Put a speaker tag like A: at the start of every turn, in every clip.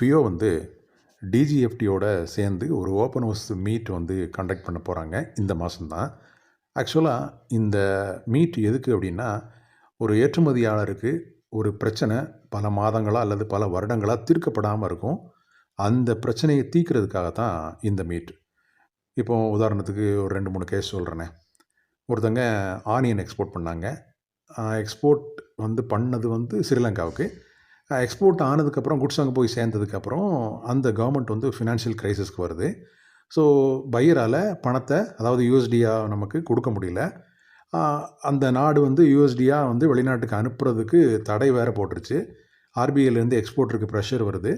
A: ஃபியோ வந்து டிஜிஎஃப்டியோட சேர்ந்து ஒரு ஓப்பன் ஹவுஸ் மீட் வந்து கண்டக்ட் பண்ண போகிறாங்க இந்த மாதம்தான் ஆக்சுவலாக இந்த மீட் எதுக்கு அப்படின்னா ஒரு ஏற்றுமதியாளருக்கு ஒரு பிரச்சனை பல மாதங்களாக அல்லது பல வருடங்களாக தீர்க்கப்படாமல் இருக்கும். அந்த பிரச்சனையை தீர்க்கிறதுக்காக தான் இந்த மீட் இப்போ உதாரணத்துக்கு ஒரு ரெண்டு மூணு கேஸ் சொல்கிறேனே ஒருத்தங்க ஆனியன் எக்ஸ்போர்ட் பண்ணாங்க. எக்ஸ்போர்ட் வந்து பண்ணது வந்து ஸ்ரீலங்காவுக்கு. எக்ஸ்போர்ட் ஆனதுக்கப்புறம் குட்ஸ் அங்கே போய் சேர்ந்ததுக்கப்புறம் அந்த கவர்மெண்ட் வந்து ஃபினான்ஷியல் க்ரைசிஸ்க்கு வருது. ஸோ பையரால் பணத்தை அதாவது யூஎஸ்டியாக நமக்கு கொடுக்க முடியல. அந்த நாடு வந்து யூஎஸ்டியாக வந்து வெளிநாட்டுக்கு அனுப்புறதுக்கு தடை வேறு போட்டுருச்சு. ஆர்பிஐலேருந்து எக்ஸ்போர்ட்டருக்கு ப்ரெஷர் வருது.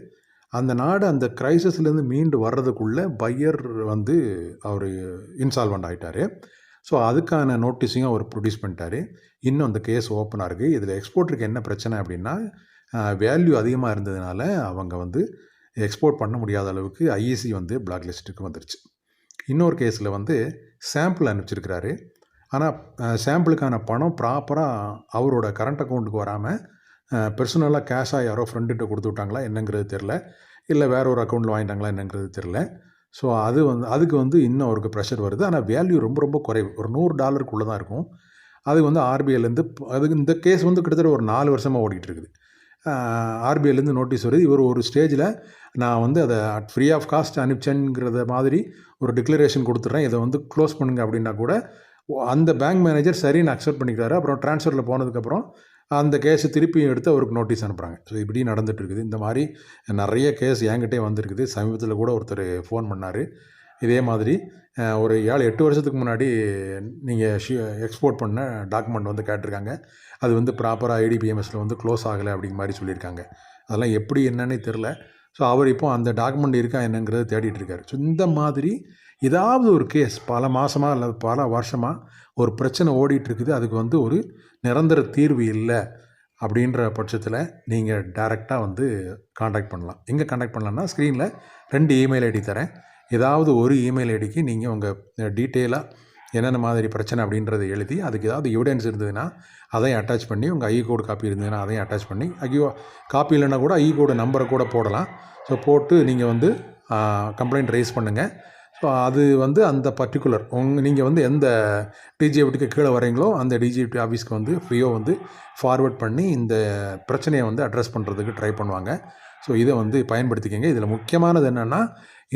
A: அந்த நாடு அந்த க்ரைசஸ்லேருந்து மீண்டு வர்றதுக்குள்ளே பையர் வந்து அவர் இன்சால்வெண்ட் ஆகிட்டார் ஸோ அதுக்கான நோட்டீஸையும் அவர் ப்ரொடியூஸ் பண்ணிட்டாரு. இன்னும் அந்த கேஸ் ஓப்பனாக இருக்குது இதில் எக்ஸ்போர்ட்டருக்கு என்ன பிரச்சனை அப்படின்னா வேல்யூ அதிகமாக இருந்ததுனால அவங்க வந்து எக்ஸ்போர்ட் பண்ண முடியாத அளவுக்கு ஐஇசி வந்து பிளாக் லிஸ்ட்டுக்கு வந்துருச்சு. இன்னொரு கேஸில் வந்து சாம்பிள் அனுப்பிச்சிருக்கிறாரு. ஆனால் சாம்பிளுக்கான பணம் ப்ராப்பராக அவரோட கரண்ட் அக்கௌண்ட்டுக்கு வராமல் பர்சனலாக கேஷாக யாரோ ஃப்ரெண்டுகிட்ட கொடுத்து விட்டாங்களா என்னங்கிறது தெரில இல்லை வேற ஒரு அக்கௌண்ட்டில் வாங்கிட்டாங்களா என்னங்கிறது தெரில ஸோ அது வந்து அதுக்கு வந்து இன்னும் அவருக்கு ப்ரெஷர் வருது. ஆனால் வேல்யூ ரொம்ப ரொம்ப குறைவு. ஒரு நூறு டாலருக்குள்ளே தான் இருக்கும். அது வந்து ஆர்பிஐலேருந்து அதுக்கு இந்த கேஸ் வந்து கிட்டத்தட்ட ஒரு நாலு வருஷமாக ஓடிக்கிட்டு இருக்குது. ஆர்பிஐலேருந்து நோட்டீஸ் வருது. இவர் ஒரு ஸ்டேஜில் நான் வந்து அதை அட் ஃப்ரீ ஆஃப் காஸ்ட் அனுப்பிச்சேங்கிறத மாதிரி ஒரு டிக்ளரேஷன் கொடுத்துட்றேன். இதை வந்து க்ளோஸ் பண்ணுங்க அப்படின்னா கூட அந்த பேங்க் மேனேஜர் சரின்னு அக்செப்ட் பண்ணிக்கிறாரு. அப்புறம் ட்ரான்ஸ்ஃபரில் போனதுக்கப்புறம் அந்த கேஸை திருப்பியும் எடுத்து அவருக்கு நோட்டீஸ் அனுப்புகிறாங்க ஸோ இப்படி நடந்துகிட்டு இருக்குது. இந்த மாதிரி நிறைய கேஸ் என்கிட்டே வந்திருக்குது. சமீபத்தில் கூட ஒருத்தர் ஃபோன் பண்ணார். இதே மாதிரி ஒரு ஏழு எட்டு வருஷத்துக்கு முன்னாடி நீங்கள் ஷி எக்ஸ்போர்ட் பண்ண டாக்குமெண்ட் வந்து கேட்டிருக்காங்க. அது வந்து ப்ராப்பராக ஐடிபிஎம்எஸில் வந்து க்ளோஸ் ஆகலை அப்படிங்கிற மாதிரி சொல்லியிருக்காங்க. அதெல்லாம் எப்படி என்னன்னே தெரில. ஸோ அவர் இப்போ அந்த டாக்குமெண்ட் இருக்கா என்னங்கிறத தேடிட்டு இருக்காரு. ஸோ இந்த மாதிரி ஏதாவது ஒரு கேஸ் பல மாதமாக அல்லது பல வருஷமாக ஒரு பிரச்சனை ஓடிட்டுருக்குது அதுக்கு வந்து ஒரு நிரந்தர தீர்வு இல்லை அப்படின்ற பட்சத்தில் நீங்கள் டேரெக்டாக வந்து காண்டாக்ட் பண்ணலாம். எங்கே காண்டாக்ட் பண்ணலான்னா ஸ்க்ரீனில் ரெண்டு இமெயில் ஐடி தரேன். ஏதாவது ஒரு இமெயில் ஐடிக்கு நீங்கள் உங்கள் டீட்டெயிலாக என்னென்ன மாதிரி பிரச்சனை அப்படின்றத எழுதி அதுக்கு ஏதாவது எவிடன்ஸ் இருந்ததுன்னா அதையும் அட்டாச் பண்ணி உங்கள் ஐ கோடு காப்பி இருந்ததுன்னா அதையும் அட்டாச் பண்ணி ஐயோ காப்பி இல்லைன்னா கூட ஐ கோடு நம்பரை கூட போடலாம். ஸோ போட்டு நீங்கள் வந்து கம்ப்ளைண்ட் ரைஸ் பண்ணுங்கள் ஸோ அது வந்து அந்த பர்டிகுலர் உங் நீங்கள் வந்து எந்த டிஜிஎஃப்டிக்கு கீழே வரீங்களோ அந்த டிஜிஎஃப்டி ஆஃபீஸ்க்கு வந்து ஃப்ரீயோ வந்து ஃபார்வர்ட் பண்ணி இந்த பிரச்சனையை வந்து அட்ரஸ் பண்ணுறதுக்கு ட்ரை பண்ணுவாங்க. ஸோ இதை வந்து பயன்படுத்திக்கங்க. இதில் முக்கியமானது என்னென்னா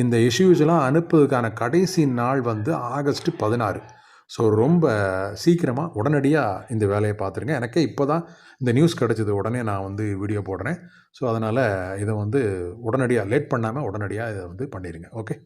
A: இந்த இஷ்யூஸ்லாம் அனுப்புவதுக்கான கடைசி நாள் வந்து ஆகஸ்ட் பதினாறு. ஸோ ரொம்ப சீக்கிரமாக உடனடியாக இந்த வேலையை பார்த்துருங்க. எனக்கே இப்போ தான் இந்த நியூஸ் கிடச்சிது. உடனே நான் வந்து வீடியோ போடுறேன். ஸோ அதனால் இதை வந்து உடனடியாக லேட் பண்ணாமல் உடனடியாக இதை வந்து பண்ணிடுங்க. ஓகே